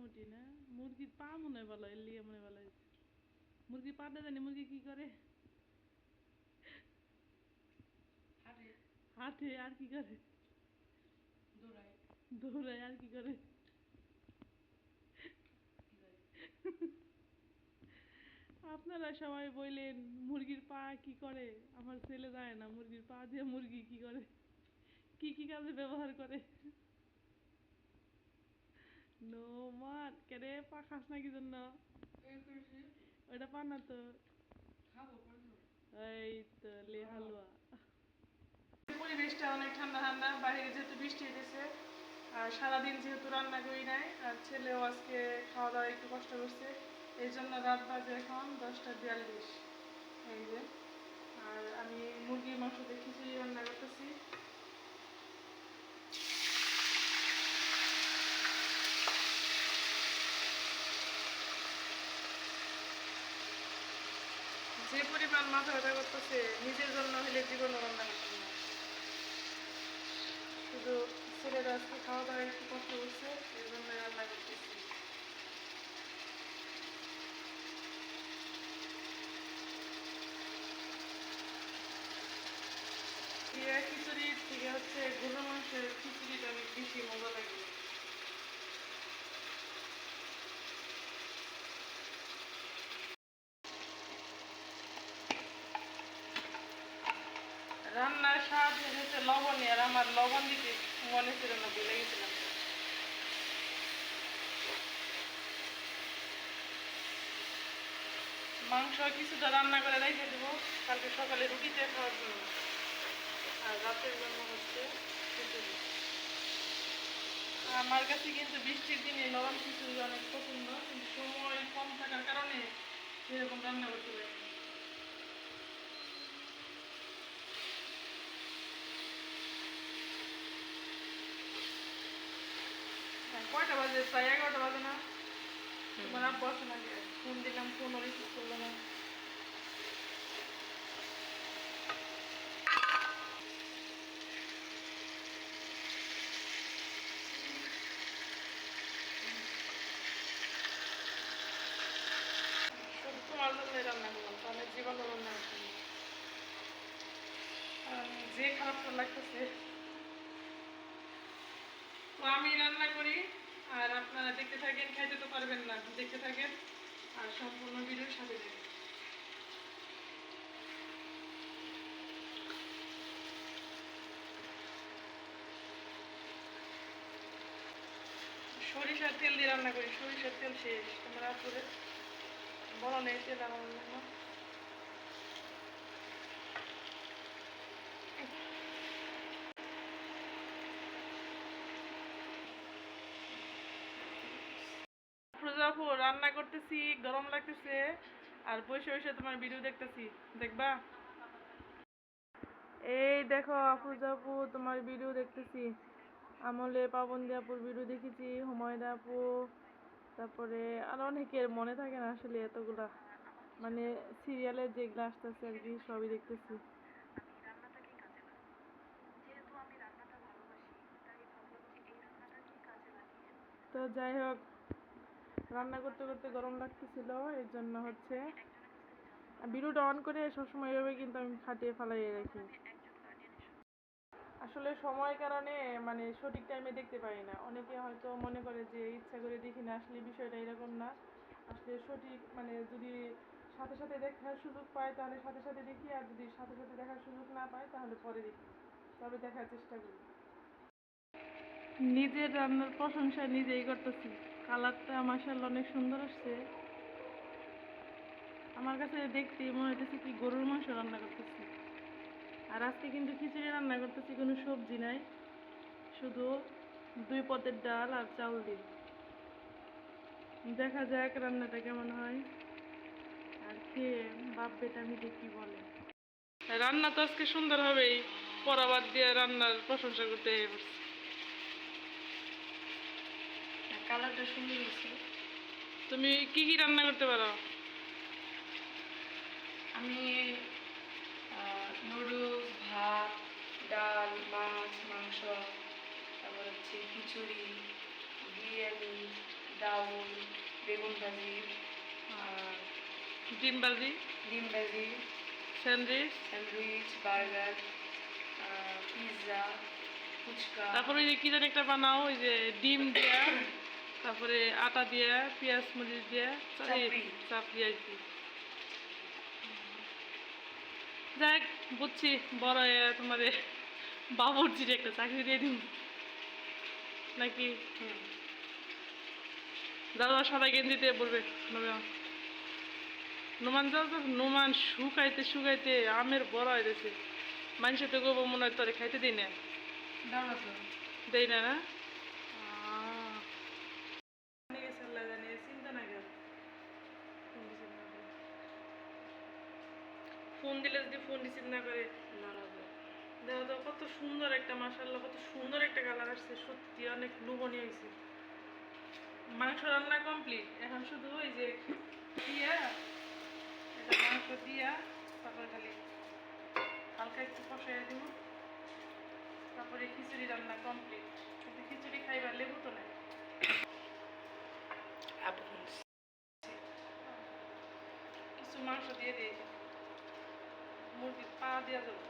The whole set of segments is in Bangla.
মোটামুটি না? মুরগির পা মনে হয় ভালো এর লিগে মনে হয় ভালো হয়েছে। মুরগির পাটা জানি মুরগি কি করে? হাঁটে। আর কি করে? দৌড়ায়। আর কি করে? আপনারা সবাই বললেন মুরগির পা কি করে? আমার ছেলে যায় না মুরগির পা দিয়ে মুরগি কি করে? কি কি কাজে ব্যবহার করে? নো মার কেরে পা খাস না কি জন্য ওটা পা না তো। এই তো লে হালুয়া। পরিবেশটা অনেক ঠান্ডা ঠান্ডা বাইরে যেহেতু বৃষ্টি হয়েছে আর সারাদিন যেহেতু রান্না করি নাই আর ছেলেও আজকে খাওয়া দাওয়া একটু কষ্ট করছে এই জন্য রাত বাজে এখন দশটা বিয়াল্লিশ। এই যে আর আমি মুরগির মাংস দিয়ে খিচুড়ি রান্না করতেছি যে পরিমাণ মাথা ব্যথা করতেছে, নিজের জন্য হলে জীবন রান্না করতে না। শুধু ছেলেরা আজকে খাওয়া দাওয়া একটু কষ্ট করছে এই জন্য রান্না করতেছি। জিরা খিচুড়ির থেকে হচ্ছে গরু মাংসের খিচুড়িটা অনেক বেশি মজা লাগে। রান্নার স্বাদ হচ্ছে লবণে আর আমার লবণ দিতে মনে ছিল না, ভুলে গেছিলাম। মাংস কিছুটা রান্না করে রেখে দেবো, কালকে সকালে রুটিতে খাওয়ার জন্য। আর রাতের জন্য হচ্ছে আমার কাছে কিন্তু বৃষ্টির দিনে নরম খিচুড়ি অনেক পছন্দ, কিন্তু সময় কম থাকার কারণে সেরকম রান্না করতে পারি কয়টা বাজে? প্রায় এগারোটা বাজে না? তোমার আব্বু আসে না ফোন দিলাম ফোন রিসিভ করল না শুধু তোমার জন্যই রান্না করলাম তাহলে জীবনে রান্না করতে না। আর যে খারাপটা লাগতেছে তো আমি রান্না করি আর আপনারা দেখতে থাকেন, খাইতে তো পারবেন না, দেখতে থাকেন, আর সম্পূর্ণ ভিডিও সাথে দেখেন সরিষার তেল দিয়ে রান্না করি, সরিষার তেল শেষ। তোমরা করে বলো নেই তেল আমার প্রজাপু রান্না করতেছি, গরম লাগতেছে। আর বসে বসে তোমার ভিডিও দেখতেছি। দেখবা? এই দেখো আফরোজাপু তোমার ভিডিও দেখতেছি। আমলে পাবন্দি আপুর ভিডিও দেখেছি হুমায়ুন আপু। তারপরে আর অনেকের মনে থাকে না আসলে এতগুলা। মানে সিরিয়ালের যেগুলো আসতেছে আর কি, সবই দেখতেছি। তো যাই হোক রান্না করতে করতে গরম লাগতেছিল এর জন্য হচ্ছে ভিডিওটা অন করে সবসময় এভাবে কিন্তু আমি খাটিয়ে ফালাইয়ে রাখি। আসলে সময় কারণে মানে সঠিক টাইমে দেখতে পারি না। অনেকে হয়তো মনে করে যে ইচ্ছা করে দেখি না, আসলে বিষয়টা এরকম না। আসলে সঠিক মানে যদি সাথে সাথে দেখার সুযোগ পায়, তাহলে সাথে সাথে দেখি, আর যদি সাথে সাথে দেখার সুযোগ না পায়, তাহলে পরে দেখি। তবে দেখার চেষ্টা করি। নিজের রান্নার প্রশংসা নিজেই করতেছি। কালারটা মাসাল্লাহ অনেক সুন্দর আসছে। আমার কাছে দেখতে মনে হইতেছে কি গরুর মাংস রান্না করতেছি। আর আজকে কিন্তু খিচুড়ি রান্না করতেছি, কোনো সবজি নাই। শুধু দুই পদের ডাল আর চাউল দিয়ে। দেখা যাক রান্নাটা কেমন হয়। আর খেয়ে বাপ বেটা মিলে কি বলে। রান্না তো আজকে সুন্দর হবেই। পরাবাদ দিয়ে রান্নার প্রশংসা করতে পারছি কালারটা সুন্দর হয়েছে। তুমি কি কি রান্না করতে পারো? আমি নুডলস ভাত ডাল মাছ মাংস তারপর হচ্ছে খিচুড়ি বিরিয়ানি ডাউল বেগুন ভাজি ডিম ভাজি? ডিম ভাজি sandwich? Sandwich burger pizza fuchka. তারপরে ওই যে কি জানি একটা বানাও ওই যে ডিম দিয়া। তারপরে আটা দিয়া পেঁয়াজ মরিচ দিয়া চাপড়ি। আর কি। যাক বুঝছি বড় তোমার বাবুর্চির একটা চাকরি দিয়ে দিন নাকি? দাদা সাদা গেঞ্জিতে বলবে নোমান যাও তো নোমান শুকাইতে শুকাইতে আমের বড় হইতেছে। মানুষের তো গোবর মনে হয় তোরে খাইতে দিই না। দেই না না আহ। জানি গেছে আল্লাহ জানে, চিন্তা না কেন। ফোন রিসিভ না করে। ফোন ফোন না করে। দেখো তো কত সুন্দর একটা মাসাল্লাহ কত সুন্দর একটা কালার আসছে। সত্যি অনেক লুবনীয় হয়েছে। মাংস রান্না কমপ্লিট এখন শুধু ওই যে দিয়া এটা মাংস দিয়া তারপরে খালি হালকা একটু কষাইয়া দিব। তারপরে খিচুড়ি রান্না কমপ্লিট কিন্তু খিচুড়ি খাইবার লেবু তো নাই। আপু কিছু মাংস দিয়ে দিই মুরগির পা দেওয়া যাবে।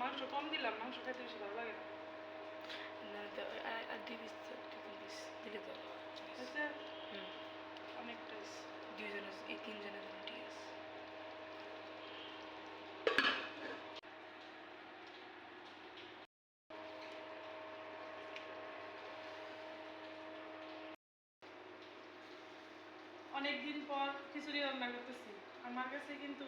মাংস কম দিলাম মাংস খাইতে বেশি ভালো লাগে না। না আর দুই পিস তিন পিস দিলে তো অনেকটা দুইজনের এই তিনজনের ঠিক আছে। অনেকদিন পর খিচুড়ি রান্না করতেছি। আমার কাছে কিন্তু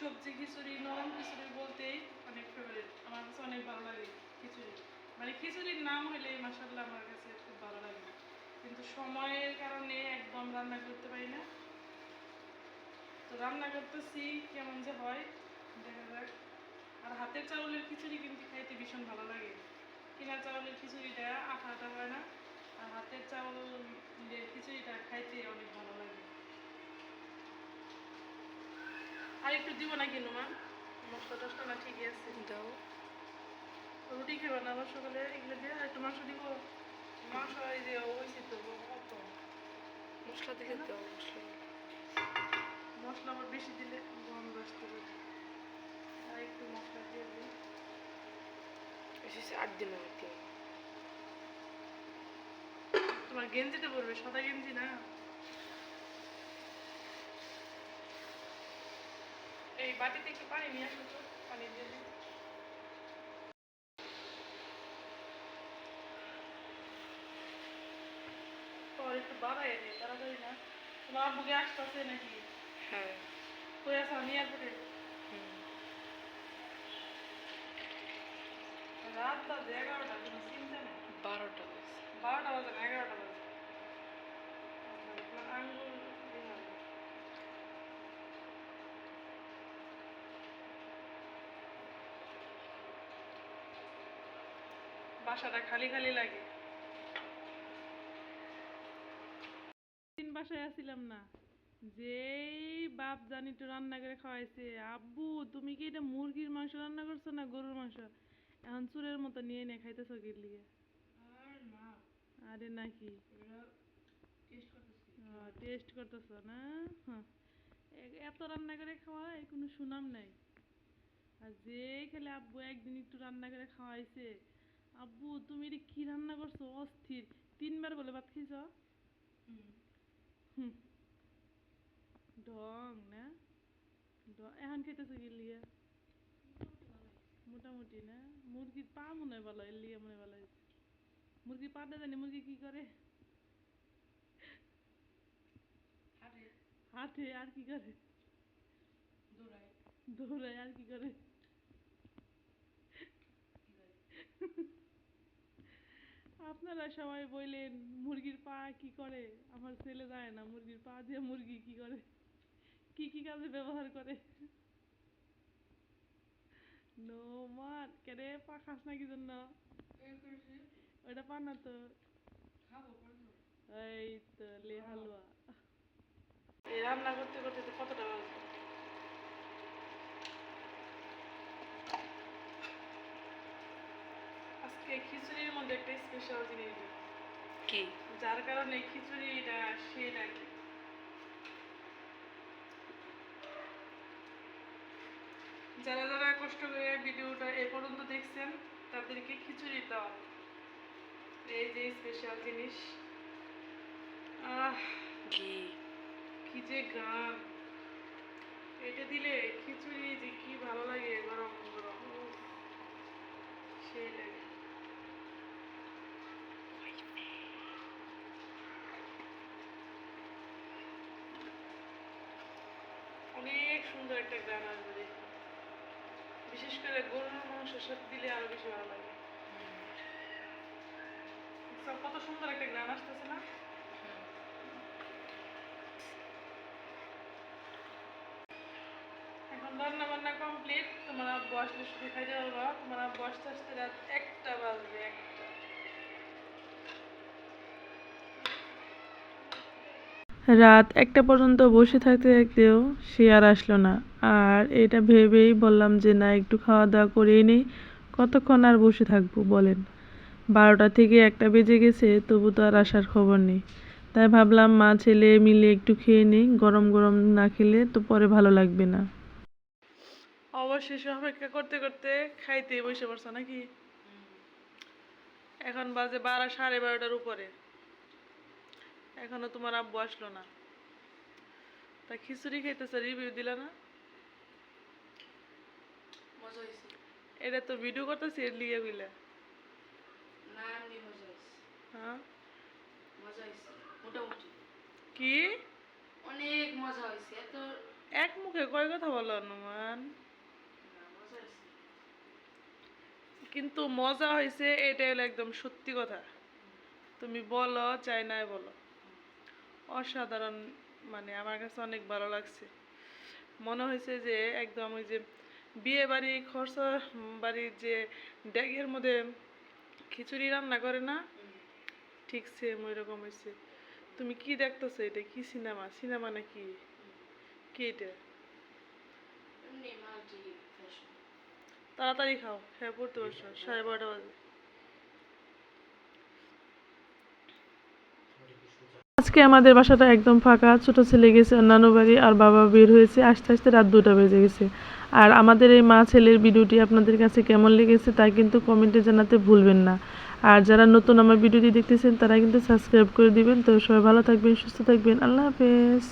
সবজি খিচুড়ি, নরম খিচুড়ি বলতেই অনেক ফেভারিট আমার কাছে অনেক ভালো লাগে খিচুড়ি। মানে খিচুড়ির নাম হলে মাসাল্লাহ আমার কাছে খুব ভালো লাগে। কিন্তু সময়ের কারণে একদম রান্না করতে পারি না। তো রান্না করতেছি, কেমন যে হয়, দেখা যাক। আর হাতের চাউলের খিচুড়ি কিন্তু খাইতে ভীষণ ভালো লাগে। কিনা চাউলের খিচুড়িটা আঠা আঠা হয় না, আর হাতের চাউল খিচুড়িটা খাইতে অনেক ভালো লাগে। আর একটু দিব নাকি নুমান মশলা টসলা না ঠিকই আছে। দাও। রুটি খেবে না আবার সকালে এগুলো দিয়ে আর একটু মাংস দিব। মাংস এই যে ওইসি তো কত মশলা দিলে দাও মশলা। মশলা আবার বেশি দিলে গন্ধ আসতে পারে। আর একটু মশলা দিয়ে দিই। এসেছে আট দিন আর তোমার গেঞ্জিটা পরবে সাদা গেঞ্জি না? বাটিতে একটু পানি নিয়ে আসো তো পানি দিয়ে দিই পর একটু বাড়াই দিই তাড়াতাড়ি না তোমার আব্বুকে আসতেছে নাকি হ্যাঁ কই আসা নিয়ে এয়ারপোর্টে হুম রাত বাজে এগারোটা কোনো চিন্তা নেই বারোটা বাজে বারোটা বাজে না এগারোটা বাজে আপনার আঙ্গুল ইয়ে হবে। বাসাটা খালি খালি লাগে। দিন বাসায় আসছিলাম না। যেই বাপ জানি তো রান্না করে খাওয়াইছে আব্বু তুমি কি এটা মুরগির মাংস রান্না করছ না গরুর মাংস? এখন চুরের মতো নিয়ে নিয়ে খাইতেছো কি লিগে। আরে নাকি? টেস্ট করতেছ। না? হ্যাঁ। এত রান্না করে খাওয়ায় কোনো সুনাম নাই। আর যে খেলে আব্বু একদিন একটু রান্না করে খাওয়াইছে আব্বু তুমি এটা কি রান্না করছ? অস্থির। তিনবার বলে ভাত হুম। ঢং না? এখন খাইতেছো কি লিয়া? মোটামুটি না? মুরগির পা মনে হয় ভালো এর মনে হয় ভালো মুরগির পাটা জানি মুরগি কি করে? হাটে। হাঁটে আর কি করে? দৌড়ায়। আর কি করে? আপনারা সবাই বললেন মুরগির পা কি করে? আমার ছেলে যায় না মুরগির পা দিয়ে মুরগি কি করে? কি কি কাজে ব্যবহার করে? নো মার কেরে পা খাস না কি জন্য? ওটা পা না তো। এই তো লে হালুয়া। এই রান্না করতে করতে কতটা আজকে খিচুড়ির মধ্যে একটা স্পেশাল জিনিস কি? যার কারণে খিচুড়িটা সে লাগে যারা যারা কষ্ট করে ভিডিওটা এ পর্যন্ত দেখছেন তাদেরকে খিচুড়ি দাও। এই যে স্পেশাল জিনিস। আহ কি যে গান। এটা দিলে খিচুড়ি যে কি ভালো লাগে গরম গরম উফ, সেই লাগে অনেক সুন্দর একটা গান আসবে। বিশেষ করে গরুর মাংসের সাথে দিলে আরও বেশি ভালো লাগে। কত সুন্দর একটা গান আসতেছে না? রান্না বান্না কমপ্লিট তোমার আব্বু আসলে শুধু খাইতে পারবা তোমার আব্বু আসতে আসতে রাত একটা বাজবে। একটা রাত একটা পর্যন্ত বসে থাকতে থাকতেও সে আর আসলো না। আর এটা ভেবেই বললাম যে না একটু খাওয়া দাওয়া করেই নেই কতক্ষণ আর বসে থাকব? বলেন। বারোটা থেকে একটা বেজে গেছে তবু তো আর আসার খবর নেই। তাই ভাবলাম মা ছেলে মিলে একটু খেয়ে নিই গরম গরম না খেলে তো পরে ভালো লাগবে না। অবশেষে অপেক্ষা করতে করতে খাইতেই বসে পড়ছো নাকি? এখন বাজে বারো সাড়ে বারোটার উপরে। এখনও তোমার আব্বু আসলো না। তা খিচুড়ি খাইতেছে রিভিউ দিলা না? এটা তো ভিডিও করতেছি এর লিগে মজা হয়েছে হ্যাঁ? কি? অনেক মজা হয়েছে এত এক মুখে কয় কথা বলো অনুমান কিন্তু মজা হয়েছে এটা হলো একদম সত্যি কথা। তুমি বলো চাই নাই বলো। অসাধারণ মানে আমার কাছে অনেক ভালো লাগছে। মনে হয়েছে যে একদম ওই যে বিয়ে বাড়ি খরচা বাড়ির যে ড্যাগের মধ্যে খিচুড়ি রান্না করে না ঠিক সেম ওই রকম হয়েছে। তুমি কি দেখতেছো এটা? কি সিনেমা সিনেমা নাকি? কি এটা? তাড়াতাড়ি খাও হ্যাঁ পড়তে বসো সাড়ে বারোটা বাজে। আজকে আমাদের বাসাটা একদম ফাঁকা। ছোট ছেলে গেছে অন্যান্য বাড়ি, আর বাবা বের হয়েছে। আস্তে আস্তে রাত দুটা বেজে গেছে। আর আমাদের এই মা ছেলের ভিডিওটি আপনাদের কাছে কেমন লেগেছে তা কিন্তু কমেন্টে জানাতে ভুলবেন না। আর যারা নতুন আমার ভিডিওটি দেখতেছেন, তারা কিন্তু সাবস্ক্রাইব করে দিবেন। তো সবাই ভালো থাকবেন, সুস্থ থাকবেন। আল্লাহ হাফেজ।